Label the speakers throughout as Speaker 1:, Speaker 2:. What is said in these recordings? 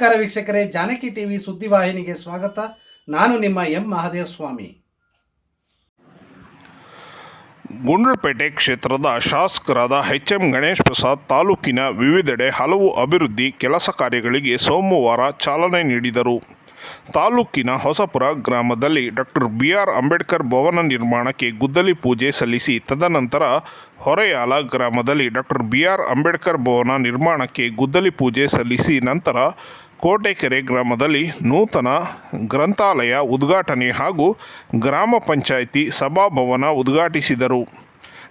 Speaker 1: ನಮಸ್ಕಾರ ವೀಕ್ಷಕರೇ, ಜಾನಕಿ ಟಿವಿ ಸುದ್ದಿವಾಹಿನಿಗೆ ಸ್ವಾಗತ. ನಾನು ನಿಮ್ಮ ಎಂ ಮಹಾದೇವ ಸ್ವಾಮಿ
Speaker 2: ಗುಂಡ್ಲುಪೇಟೆ ಕ್ಷೇತ್ರದ ಶಾಸಕರಾದ ಎಚ್ ಎಂ ಗಣೇಶ್ ಪ್ರಸಾದ್ ತಾಲೂಕಿನ ವಿವಿಧೆಡೆ ಹಲವು ಅಭಿವೃದ್ಧಿ ಕೆಲಸ ಕಾರ್ಯಗಳಿಗೆ ಸೋಮವಾರ ಚಾಲನೆ ನೀಡಿದರು. ತಾಲೂಕಿನ ಹೊಸಪುರ ಗ್ರಾಮದಲ್ಲಿ doctor B R Ambedkar Bhavan ನಿರ್ಮಾಣಕ್ಕೆ ಗುದ್ದಲಿ ಪೂಜೆ ಸಲ್ಲಿಸಿ ತದನಂತರ ಹೊರೆಯಾಲ ಗ್ರಾಮದಲ್ಲಿ doctor B R Ambedkar Bhavan ನಿರ್ಮಾಣಕ್ಕೆ ಗುದ್ದಲಿ ಪೂಜೆ ಸಲ್ಲಿಸಿ ನಂತರ ಕೋಟೆಕೆರೆ ಗ್ರಾಮದಲ್ಲಿ ನೂತನ ಗ್ರಂಥಾಲಯ ಉದ್ಘಾಟನೆ ಹಾಗೂ ಗ್ರಾಮ ಪಂಚಾಯಿತಿ ಸಭಾಭವನ ಉದ್ಘಾಟಿಸಿದರು.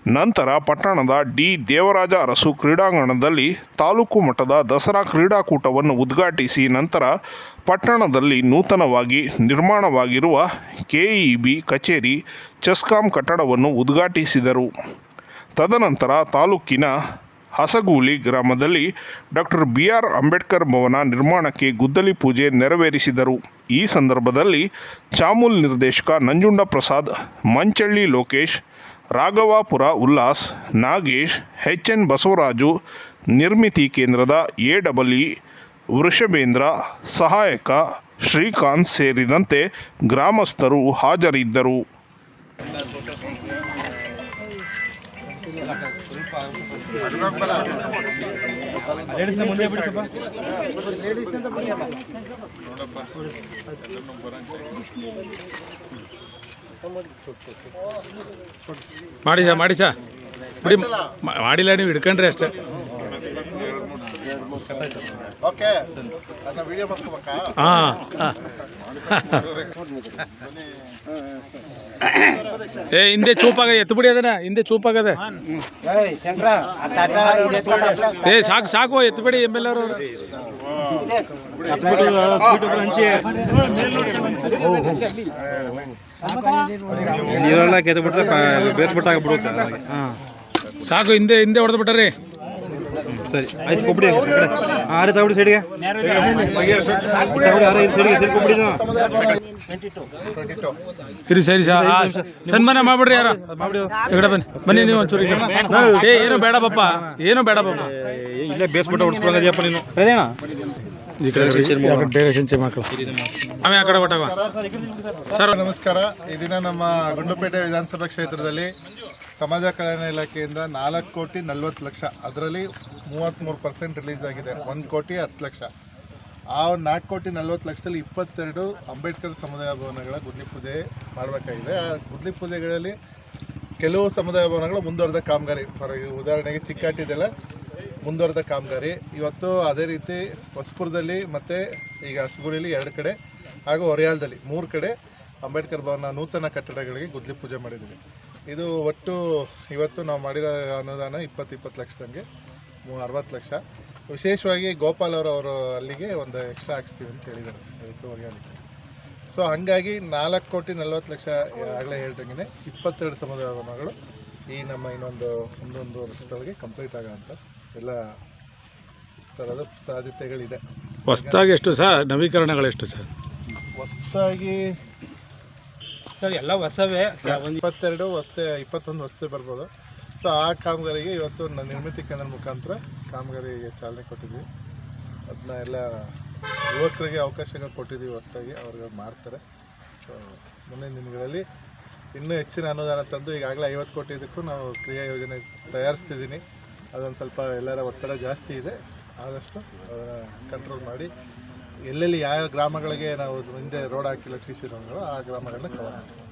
Speaker 2: ನಂತರ ಪಟ್ಟಣದ ಡಿ. ದೇವರಾಜ ಅರಸು ಕ್ರೀಡಾಂಗಣದಲ್ಲಿ ತಾಲೂಕು ಮಟ್ಟದ ದಸರಾ ಕ್ರೀಡಾಕೂಟವನ್ನು ಉದ್ಘಾಟಿಸಿ ನಂತರ ಪಟ್ಟಣದಲ್ಲಿ ನೂತನವಾಗಿ ನಿರ್ಮಾಣವಾಗಿರುವ ಕೆಇಬಿ ಕಚೇರಿ ಚೆಸ್ಕಾಂ ಕಟ್ಟಡವನ್ನು ಉದ್ಘಾಟಿಸಿದರು. ತದನಂತರ ತಾಲೂಕಿನ ಹಸಗೂಲಿ ಗ್ರಾಮದಲ್ಲಿ doctor B R Ambedkar Bhavan ನಿರ್ಮಾಣಕ್ಕೆ ಗುದ್ದಲಿ ಪೂಜೆ ನೆರವೇರಿಸಿದರು. ಈ ಸಂದರ್ಭದಲ್ಲಿ ಚಾಮುಲ್ ನಿರ್ದೇಶಕ ನಂಜುಂಡ ಪ್ರಸಾದ್, ಮಂಚಳ್ಳಿ ಲೋಕೇಶ್, ರಾಘವಾಪುರ ಉಲ್ಲಾಸ್, ನಾಗೇಶ್ ಹೆಚ್ ಎನ್ ಬಸವರಾಜು, ನಿರ್ಮಿತಿ ಕೇಂದ್ರದ ಎ ಡಬಲ್ ಇ ವೃಷಭೇಂದ್ರ, ಸಹಾಯಕ, ಶ್ರೀಕಾಂತ್ ಸೇರಿದಂತೆ ಗ್ರಾಮಸ್ಥರು ಹಾಜರಿದ್ದರು.
Speaker 3: ಲೇಡೀಸ್ನ ಮುಂದೆ ಬಿಡಿ ಸ್ವಲ್ಪ
Speaker 4: ಮಾಡಿ ಸಾ ಮಾಡಿ ಸಾ ಬಿಡಿ ಮಾ- ಮಾಡಿಲ್ಲ ನೀವು ಹಿಡ್ಕೊಂಡ್ರಿ ಅಷ್ಟೇ
Speaker 3: ಓಕೆ ಅದನ್ನ ವಿಡಿಯೋ ಮಾಡ್ಕೋಬೇಕಾ?
Speaker 4: ಹಾಂ ಏ ಹಿಂದೆ ಚೂಪಾಗ ಎತ್ತು ಬಿಡಿ ಅದನ್ನ ಹಿಂದೆ ಚೂಪಾಗದೆ. ಏ ಸಾಕು ಸಾಕು ಎತ್ತು ಬಿಡಿ ಎಂ ಎಲ್ ಅವರು.
Speaker 3: ನೀರೆಲ್ಲ ಕೆದ್ದು ಬಿಟ್ರೆ ಬೇಸ್ಬಿಟ್ಟಾಗ ಬಿಡುತ್ತೆ ಹಾಂ.
Speaker 4: ಸಾಕು ಹಿಂದೆ ಹಿಂದೆ ಹೊಡೆದು ಬಿಟ್ಟಾರಿ
Speaker 3: ಸರಿ ಆಯ್ತು ಕೊಬ್ಬಿಡಿ ಆರೇ ತಗೊಬಿಡಿ ಸೈಡ್ಗೆ
Speaker 4: ಇರಿ ಸರಿ ಸಾ ಆ, ಸನ್ಮಾನ ಮಾಡ್ಬಿಡ್ರಿ ಯಾರ?
Speaker 3: ಮಾಡ್ಬಿಡಿ
Speaker 4: ಬನ್ನಿ ಬನ್ನಿ ನೀವು ಒಂಚೂರು ಏ ಏನು ಬೇಡ ಬಪ್ಪ ಏನು ಬೇಡ ಬಪ್ಪ
Speaker 3: ಇಲ್ಲೇ ಬೇಸ್ಬಿಟ್ಟು ಹೊಡ್ಸ್ಕೊಳಂಗದಿಯಪ್ಪ ನೀನು. ಅದೇನಾ
Speaker 4: ಆಮೇಲೆ ಆ ಕಡೆ ಹೊಟ್ಟಾಗ ಸರ್.
Speaker 5: ನಮಸ್ಕಾರ. ಈ ದಿನ ನಮ್ಮ ಗುಂಡುಪೇಟೆ ವಿಧಾನಸಭಾ ಕ್ಷೇತ್ರದಲ್ಲಿ ಸಮಾಜ ಕಲ್ಯಾಣ ಇಲಾಖೆಯಿಂದ ನಾಲ್ಕು ಕೋಟಿ ನಲ್ವತ್ತು ಲಕ್ಷ. ಅದರಲ್ಲಿ ಮೂವತ್ತ್ಮೂರು ಪರ್ಸೆಂಟ್ ರಿಲೀಸ್ ಆಗಿದೆ. ಒಂದು ಕೋಟಿ ಹತ್ತು ಲಕ್ಷ. ಆ ನಾಲ್ಕು ಕೋಟಿ ನಲ್ವತ್ತು ಲಕ್ಷದಲ್ಲಿ ಇಪ್ಪತ್ತೆರಡು ಅಂಬೇಡ್ಕರ್ ಸಮುದಾಯ ಭವನಗಳ ಗುದ್ಲಿ ಪೂಜೆ ಮಾಡಬೇಕಾಗಿದೆ. ಆ ಗುದ್ಲಿ ಪೂಜೆಗಳಲ್ಲಿ ಕೆಲವು ಸಮುದಾಯ ಭವನಗಳು ಮುಂದುವರೆದ ಕಾಮಗಾರಿ. ಫಾರ್ ಉದಾಹರಣೆಗೆ ಚಿಕ್ಕಾಟಿದೆಲ್ಲ ಮುಂದುವರೆದ ಕಾಮಗಾರಿ. ಇವತ್ತು ಅದೇ ರೀತಿ ಹೊಸಪುರದಲ್ಲಿ ಮತ್ತು ಈಗ ಹಸಗುರಿಲಿ ಎರಡು ಕಡೆ ಹಾಗೂ ಒರೆಯಾಲದಲ್ಲಿ ಮೂರು ಕಡೆ ಅಂಬೇಡ್ಕರ್ ಭವನ ನೂತನ ಕಟ್ಟಡಗಳಿಗೆ ಗುದ್ಲಿ ಪೂಜೆ ಮಾಡಿದ್ದೀವಿ. ಇದು ಒಟ್ಟು ಇವತ್ತು ನಾವು ಮಾಡಿರೋ ಅನುದಾನ ಇಪ್ಪತ್ತು ಇಪ್ಪತ್ತು ಲಕ್ಷದಂಗೆ ಮೂ ಅರವತ್ತು ಲಕ್ಷ. ವಿಶೇಷವಾಗಿ ಗೋಪಾಲ್ ಅವರು ಅವರು ಅಲ್ಲಿಗೆ ಒಂದು ಎಕ್ಸ್ಟ್ರಾ ಹಾಕ್ಸ್ತೀವಿ ಅಂತ ಹೇಳಿದ್ದಾರೆ ಅದಕ್ಕೆ ಹೊರೆಯಾಲಿಕ್ಕೆ ಸೊ ಹಾಗಾಗಿ ನಾಲ್ಕು ಕೋಟಿ ನಲ್ವತ್ತು ಲಕ್ಷ ಆಗಲೇ ಹೇಳ್ದಂಗೆ ಇಪ್ಪತ್ತೆರಡು ಸಮುದಾಯ ಭವನಗಳು ಈ ನಮ್ಮ ಇನ್ನೊಂದು ಒಂದೊಂದು ವರ್ಷದೊಳಗೆ ಕಂಪ್ಲೀಟ್ ಆಗೋಂಥ ಎಲ್ಲ ಥರದ ಸಾಧ್ಯತೆಗಳಿದೆ.
Speaker 4: ಹೊಸ್ದಾಗಿ ಎಷ್ಟು ಸರ್? ನವೀಕರಣಗಳೆಷ್ಟು ಸರ್?
Speaker 5: ಹೊಸದಾಗಿ
Speaker 3: ಸರ್, ಎಲ್ಲ ಹೊಸವೇ?
Speaker 5: ಇಪ್ಪತ್ತೆರಡು ಹೊಸ್ತೆ ಇಪ್ಪತ್ತೊಂದು ಹೊಸ್ತೆ ಬರ್ಬೋದು. ಸೊ ಆ ಕಾಮಗಾರಿಗೆ ಇವತ್ತು ನಿರ್ಮಿತ ಕೇಂದ್ರ ಮುಖಾಂತರ ಕಾಮಗಾರಿಗೆ ಚಾಲನೆ ಕೊಟ್ಟಿದ್ವಿ. ಅದನ್ನ ಎಲ್ಲ ಯುವಕರಿಗೆ ಅವಕಾಶಗಳು ಕೊಟ್ಟಿದ್ದೀವಿ ಹೊಸದಾಗಿ, ಅವ್ರಿಗೆ ಮಾಡ್ತಾರೆ. ಸೊ ಮುಂದಿನ ದಿನಗಳಲ್ಲಿ ಇನ್ನೂ ಹೆಚ್ಚಿನ ಅನುದಾನ ತಂದು ಈಗಾಗಲೇ ಐವತ್ತು ಕೋಟಿ ಇದಕ್ಕೂ ನಾವು ಕ್ರಿಯಾ ಯೋಜನೆ ತಯಾರಿಸ್ತಿದ್ದೀನಿ. ಅದೊಂದು ಸ್ವಲ್ಪ ಎಲ್ಲರ ಒತ್ತಡ ಜಾಸ್ತಿ ಇದೆ. ಆದಷ್ಟು ಕಂಟ್ರೋಲ್ ಮಾಡಿ ಎಲ್ಲೆಲ್ಲಿ ಯಾವ ಗ್ರಾಮಗಳಿಗೆ ನಾವು ಹಿಂದೆ ರೋಡ್ ಹಾಕಿಲ್ಲ ಸಿ ಸಿ ರೋಡ್ಗಳು ಆ ಗ್ರಾಮಗಳನ್ನ ಕವರ್ ಮಾಡ್ತೀವಿ.